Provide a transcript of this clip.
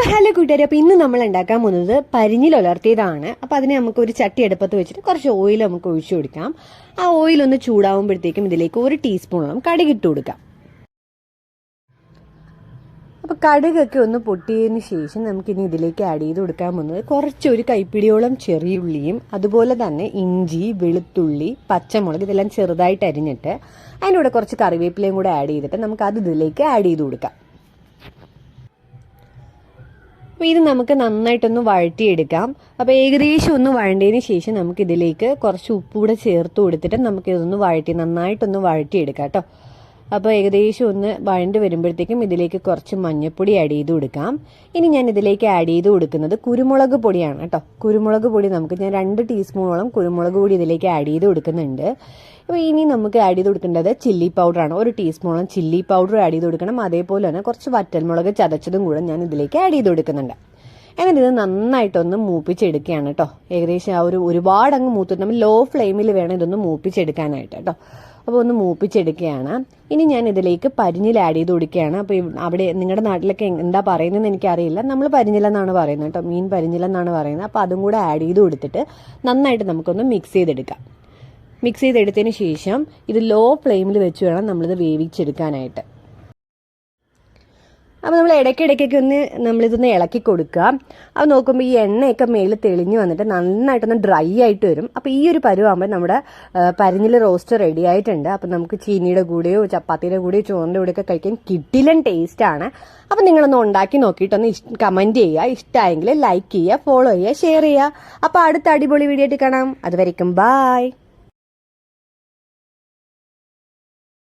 അപ്പൊ ഹലോ കൂട്ടുകാരി അപ്പൊ ഇന്ന് നമ്മൾ ഉണ്ടാക്കാൻ പോകുന്നത് പരിഞ്ഞിൽ ഉലർത്തിയതാണ്. അപ്പൊ അതിനെ നമുക്ക് ഒരു ചട്ടി അടുപ്പത്ത് വെച്ചിട്ട് കുറച്ച് ഓയിൽ നമുക്ക് ഒഴിച്ചു കൊടുക്കാം. ആ ഓയിൽ ഒന്ന് ചൂടാവുമ്പോഴത്തേക്കും ഇതിലേക്ക് ഒരു ടീസ്പൂണോളം കടുക് ഇട്ട് കൊടുക്കാം. അപ്പൊ കടുകൊക്കെ ഒന്ന് പൊട്ടിയതിന് ശേഷം നമുക്കിനി ഇതിലേക്ക് ആഡ് ചെയ്ത് കൊടുക്കാൻ പോകുന്നത് കുറച്ചൊരു കൈപ്പിടിയോളം ചെറിയുള്ളിയും അതുപോലെ തന്നെ ഇഞ്ചി വെളുത്തുള്ളി പച്ചമുളക് ഇതെല്ലാം ചെറുതായിട്ട് അരിഞ്ഞിട്ട് അതിന്റെ കൂടെ കുറച്ച് കറിവേപ്പിലയും കൂടെ ആഡ് ചെയ്തിട്ട് നമുക്ക് അത് ഇതിലേക്ക് ആഡ് ചെയ്ത് കൊടുക്കാം. അപ്പോൾ ഇത് നമുക്ക് നന്നായിട്ടൊന്ന് വഴറ്റിയെടുക്കാം. അപ്പോൾ ഏകദേശം ഒന്ന് വഴണ്ടതിന് ശേഷം നമുക്കിതിലേക്ക് കുറച്ച് ഉപ്പ് കൂടെ ചേർത്ത് കൊടുത്തിട്ട് നമുക്കിതൊന്ന് വഴറ്റി നന്നായിട്ടൊന്ന് വഴറ്റിയെടുക്കാം കേട്ടോ. അപ്പോൾ ഏകദേശം ഒന്ന് വഴണ്ട് വരുമ്പോഴത്തേക്കും ഇതിലേക്ക് കുറച്ച് മഞ്ഞൾപ്പൊടി ആഡ് ചെയ്ത് കൊടുക്കാം. ഇനി ഞാൻ ഇതിലേക്ക് ആഡ് ചെയ്ത് കൊടുക്കുന്നത് കുരുമുളക് പൊടിയാണ് കേട്ടോ. കുരുമുളക് പൊടി നമുക്ക് ഞാൻ രണ്ട് ടീസ്പൂണോളം കുരുമുളക് പൊടി ഇതിലേക്ക് ആഡ് ചെയ്ത് കൊടുക്കുന്നുണ്ട്. അപ്പോൾ ഇനി നമുക്ക് ആഡ് ചെയ്ത് കൊടുക്കേണ്ടത് ചില്ലി പൗഡറാണ് ഒരു ടീസ്പൂണോളം ചില്ലി പൗഡർ ആഡ് ചെയ്ത് കൊടുക്കണം. അതേപോലെ തന്നെ കുറച്ച് വറ്റൽമുളക് ചതച്ചതും കൂടെ ഞാൻ ഇതിലേക്ക് ആഡ് ചെയ്ത് കൊടുക്കുന്നുണ്ട്. എന്നിട്ട് ഇത് നന്നായിട്ടൊന്ന് മൂപ്പിച്ചെടുക്കുകയാണ് കേട്ടോ. ഏകദേശം ആ ഒരു ഒരുപാട് അങ്ങ് മൂത്ത് നമ്മൾ ലോ ഫ്ലെയിമിൽ വേണം ഇതൊന്ന് മൂപ്പിച്ചെടുക്കാനായിട്ട് കേട്ടോ. അപ്പോൾ ഒന്ന് മൂപ്പിച്ചെടുക്കുകയാണ്. ഇനി ഞാൻ ഇതിലേക്ക് പരിഞ്ഞിൽ ആഡ് ചെയ്ത് കൊടുക്കുകയാണ്. അപ്പോൾ അവിടെ നിങ്ങളുടെ നാട്ടിലൊക്കെ എന്താ പറയുന്നതെന്ന് എനിക്കറിയില്ല. നമ്മൾ പരിഞ്ഞിലെന്നാണ് പറയുന്നത് കേട്ടോ. മീൻ പരിഞ്ഞിലെന്നാണ് പറയുന്നത്. അപ്പോൾ അതും കൂടെ ആഡ് ചെയ്ത് കൊടുത്തിട്ട് നന്നായിട്ട് നമുക്കൊന്ന് മിക്സ് ചെയ്തെടുക്കാം. മിക്സ് ചെയ്തെടുത്തതിന് ശേഷം ഇത് ലോ ഫ്ലെയിമിൽ വെച്ച് വേണം നമ്മളിത് വേവിച്ചെടുക്കാനായിട്ട്. അപ്പോൾ നമ്മൾ ഇടയ്ക്കിടയ്ക്കൊക്കെ ഒന്ന് നമ്മളിതൊന്ന് ഇളക്കി കൊടുക്കുക. അത് നോക്കുമ്പോൾ ഈ എണ്ണയൊക്കെ മേളിൽ തെളിഞ്ഞു വന്നിട്ട് നന്നായിട്ടൊന്ന് ഡ്രൈ ആയിട്ട് വരും. അപ്പോൾ ഈ ഒരു പരുവാകുമ്പോൾ നമ്മുടെ പരിഞ്ഞിൽ റോസ്റ്റ് റെഡി ആയിട്ടുണ്ട്. അപ്പോൾ നമുക്ക് ചീനിയുടെ കൂടെയോ ചപ്പാത്തിയുടെ കൂടെയോ ചോറിന്റെ കൂടെയൊക്കെ കഴിക്കാൻ കിട്ടിലൻ ടേസ്റ്റാണ് അപ്പോൾ നിങ്ങളൊന്ന് ഉണ്ടാക്കി നോക്കിയിട്ടൊന്ന് കമന്റ് ചെയ്യുക. ഇഷ്ടമായെങ്കിൽ ലൈക്ക് ചെയ്യുക ഫോളോ ചെയ്യുക ഷെയർ ചെയ്യുക. അപ്പോൾ അടുത്ത അടിപൊളി വീഡിയോ ആയിട്ട് കാണാം. അതുവരയ്ക്കും ബായ്